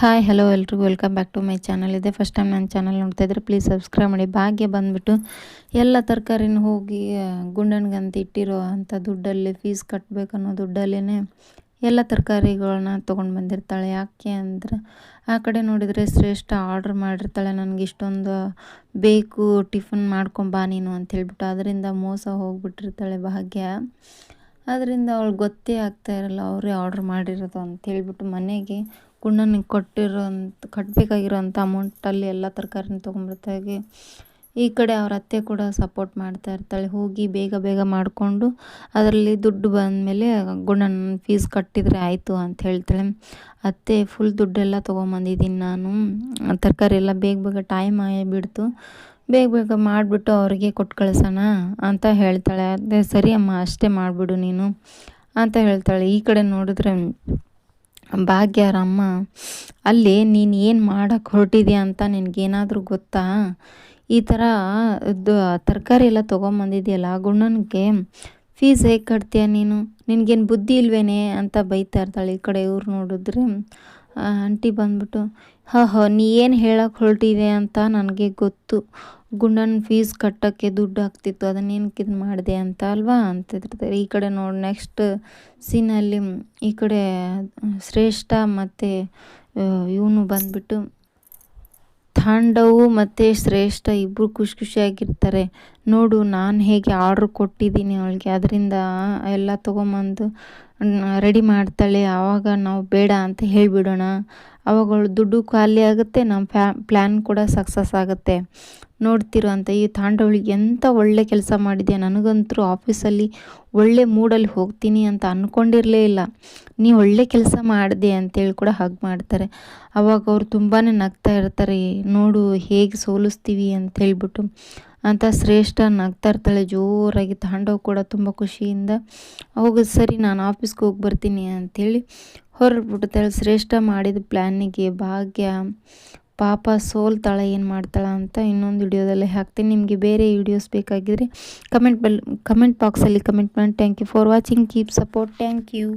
Hi hello ಎಲ್ರಿಗೂ. Welcome back to my channel ಇದೆ first time ನನ್ನ ಚಾನಲ್ ನೋಡ್ತಾ ಇದ್ರೆ ಪ್ಲೀಸ್ ಸಬ್ಸ್ಕ್ರೈಬ್ ಮಾಡಿ. ಭಾಗ್ಯ ಬಂದುಬಿಟ್ಟು ಎಲ್ಲ ತರಕಾರಿನ ಹೋಗಿ ಗುಂಡನ್ಗಂತ ಇಟ್ಟಿರೋ ಅಂಥ ದುಡ್ಡಲ್ಲಿ ಫೀಸ್ ಕಟ್ಟಬೇಕನ್ನೋ ದುಡ್ಡಲ್ಲೇ ಎಲ್ಲ ತರಕಾರಿಗಳನ್ನ ತೊಗೊಂಡು ಬಂದಿರ್ತಾಳೆ. ಯಾಕೆ ಅಂದ್ರೆ ಆ ಕಡೆ ನೋಡಿದರೆ ಶ್ರೇಷ್ಠ ಆರ್ಡ್ರ್ ಮಾಡಿರ್ತಾಳೆ. ನನಗೆ ಇಷ್ಟೊಂದು ಬೇಕು ಟಿಫನ್ ಮಾಡ್ಕೊಂಬಾ ನೀನು ಅಂತ ಹೇಳ್ಬಿಟ್ಟು, ಅದರಿಂದ ಮೋಸ ಹೋಗ್ಬಿಟ್ಟಿರ್ತಾಳೆ ಭಾಗ್ಯ. ಅದರಿಂದ ಅವ್ಳು ಗೊತ್ತೇ ಆಗ್ತಾ ಇರಲ್ಲ, ಅವರೇ ಆರ್ಡ್ರ್ ಮಾಡಿರೋದು ಅಂತ ಹೇಳ್ಬಿಟ್ಟು ಮನೆಗೆ ಗುಂಡನಿಗೆ ಕೊಟ್ಟಿರೋಂಥ ಕಟ್ಟಬೇಕಾಗಿರೋಂಥ ಅಮೌಂಟಲ್ಲಿ ಎಲ್ಲ ತರಕಾರಿನ ತೊಗೊಂಡ್ಬಿಡ್ತಾಗೆ ಈ ಕಡೆ ಅವ್ರ ಅತ್ತೆ ಕೂಡ ಸಪೋರ್ಟ್ ಮಾಡ್ತಾ ಇರ್ತಾಳೆ. ಹೋಗಿ ಬೇಗ ಬೇಗ ಮಾಡಿಕೊಂಡು ಅದರಲ್ಲಿ ದುಡ್ಡು ಬಂದಮೇಲೆ ಗುಂಡನ ಫೀಸ್ ಕಟ್ಟಿದರೆ ಆಯಿತು ಅಂತ ಹೇಳ್ತಾಳೆ. ಅತ್ತೆ ಫುಲ್ ದುಡ್ಡೆಲ್ಲ ತೊಗೊಂಬಂದಿದ್ದೀನಿ ನಾನು. ತರಕಾರಿ ಎಲ್ಲ ಬೇಗ ಬೇಗ ಟೈಮ್ ಆಗಿಬಿಡ್ತು ಬೇಗ ಬೇಗ ಮಾಡಿಬಿಟ್ಟು ಅವ್ರಿಗೆ ಕೊಟ್ಟು ಕಳಿಸೋಣ ಅಂತ ಹೇಳ್ತಾಳೆ. ಅದೇ ಸರಿ ಅಮ್ಮ, ಅಷ್ಟೇ ಮಾಡಿಬಿಡು ನೀನು ಅಂತ ಹೇಳ್ತಾಳೆ. ಈ ಕಡೆ ನೋಡಿದ್ರೆ ಭಾಗ್ಯಾರಮ್ಮ ಅಲ್ಲಿ ನೀನು ಏನು ಮಾಡೋಕ್ಕೆ ಹೊರಟಿದ್ಯಾ ಅಂತ ನಿನಗೇನಾದರೂ ಗೊತ್ತಾ? ಈ ಥರ ಇದು ತರಕಾರಿ ಎಲ್ಲ ತೊಗೊಂಬಂದಿದೆಯಲ್ಲ ಗುಣನಿಗೆ ಫೀಸ್ ಹೇಗೆ ಕಟ್ತೀಯ ನೀನು? ನಿನಗೇನು ಬುದ್ಧಿ ಇಲ್ವೇನೆ ಅಂತ ಬೈತಾ ಇರ್ತಾಳೆ ಈ ಕಡೆ ಇವ್ರು ನೋಡಿದ್ರೆ. ಆಂಟಿ ಬಂದ್ಬಿಟ್ಟು ಹಾಂ ಹ ನೀ ಏನು ಹೇಳಕ್ಕೆ ಹೊರಟಿದೆ ಅಂತ ನನಗೆ ಗೊತ್ತು. ಗುಂಡನ ಫೀಸ್ ಕಟ್ಟೋಕ್ಕೆ ದುಡ್ಡು ಆಗ್ತಿತ್ತು ಅದನ್ನೇನಕ್ಕೆ ಇದು ಮಾಡಿದೆ ಅಂತ ಅಲ್ವಾ? ಅಂತಿರ್ತಾರೆ. ಈ ಕಡೆ ನೋಡಿ ನೆಕ್ಸ್ಟ್ ಸೀನಲ್ಲಿ ಈ ಕಡೆ ಶ್ರೇಷ್ಠ ಮತ್ತು ಇವನು ಬಂದ್ಬಿಟ್ಟು ತಾಂಡವು ಮತ್ತು ಶ್ರೇಷ್ಠ ಇಬ್ಬರು ಖುಷಿ ಖುಷಿಯಾಗಿರ್ತಾರೆ. ನೋಡು, ನಾನು ಹೇಗೆ ಆರ್ಡ್ರ್ ಕೊಟ್ಟಿದ್ದೀನಿ ಅವಳಿಗೆ. ಅದರಿಂದ ಎಲ್ಲ ತೊಗೊಂಬಂದು ರೆಡಿ ಮಾಡ್ತಾಳೆ. ಆವಾಗ ನಾವು ಬೇಡ ಅಂತ ಹೇಳಿಬಿಡೋಣ. ಅವಾಗಳು ದುಡ್ಡು ಖಾಲಿ ಆಗುತ್ತೆ ನಮ್ಮ ಫ್ಯಾ ಪ್ಲ್ಯಾನ್ ಕೂಡ ಸಕ್ಸಸ್ ಆಗುತ್ತೆ. ನೋಡ್ತಿರೋ ಅಂತ, ಈ ತಾಂಡವಳಿಗೆ ಎಂಥ ಒಳ್ಳೆ ಕೆಲಸ ಮಾಡಿದೆ ನನಗಂತೂ ಆಫೀಸಲ್ಲಿ ಒಳ್ಳೆ ಮೂಡಲ್ಲಿ ಹೋಗ್ತೀನಿ ಅಂತ ಅಂದ್ಕೊಂಡಿರಲೇ ಇಲ್ಲ. ನೀ ಒಳ್ಳೆ ಕೆಲಸ ಮಾಡಿದೆ ಅಂತೇಳಿ ಕೂಡ ಹಗ್ ಮಾಡ್ತಾರೆ. ಅವಾಗ ಅವ್ರು ತುಂಬಾ ನಗ್ತಾ ಇರ್ತಾರೆ. ನೋಡು, ಹೇಗೆ ಸೋಲಿಸ್ತೀವಿ ಅಂತ ಹೇಳ್ಬಿಟ್ಟು. ಅಂತ ಶ್ರೇಷ್ಠ ನಗ್ತಾ ಇರ್ತಾಳೆ ಜೋರಾಗಿ ತಾಂಡವ್ ಕೂಡ ತುಂಬ ಖುಷಿಯಿಂದ ಅವಾಗ ಸರಿ ನಾನು ಆಫೀಸ್ಗೆ ಹೋಗಿ ಬರ್ತೀನಿ ಅಂಥೇಳಿ ಹೊರಟ್ಬಿಡ್ತಾಳೆ ಶ್ರೇಷ್ಠ ಮಾಡಿದ ಪ್ಲ್ಯಾನಿಗೆ ಭಾಗ್ಯ, ಪಾಪ ಸೋಲ್ತಾಳೆ ಏನು ಮಾಡ್ತಾಳೆ ಅಂತ ಇನ್ನೊಂದು ವಿಡಿಯೋದಲ್ಲಿ ಹಾಕ್ತೀನಿ. ನಿಮಗೆ ಬೇರೆ ವಿಡಿಯೋಸ್ ಬೇಕಾಗಿದ್ದರೆ ಕಮೆಂಟ್ ಬಲ್, ಕಮೆಂಟ್ ಬಾಕ್ಸಲ್ಲಿ ಕಮೆಂಟ್ ಮಾಡಿ. Thank you for watching keep support thank you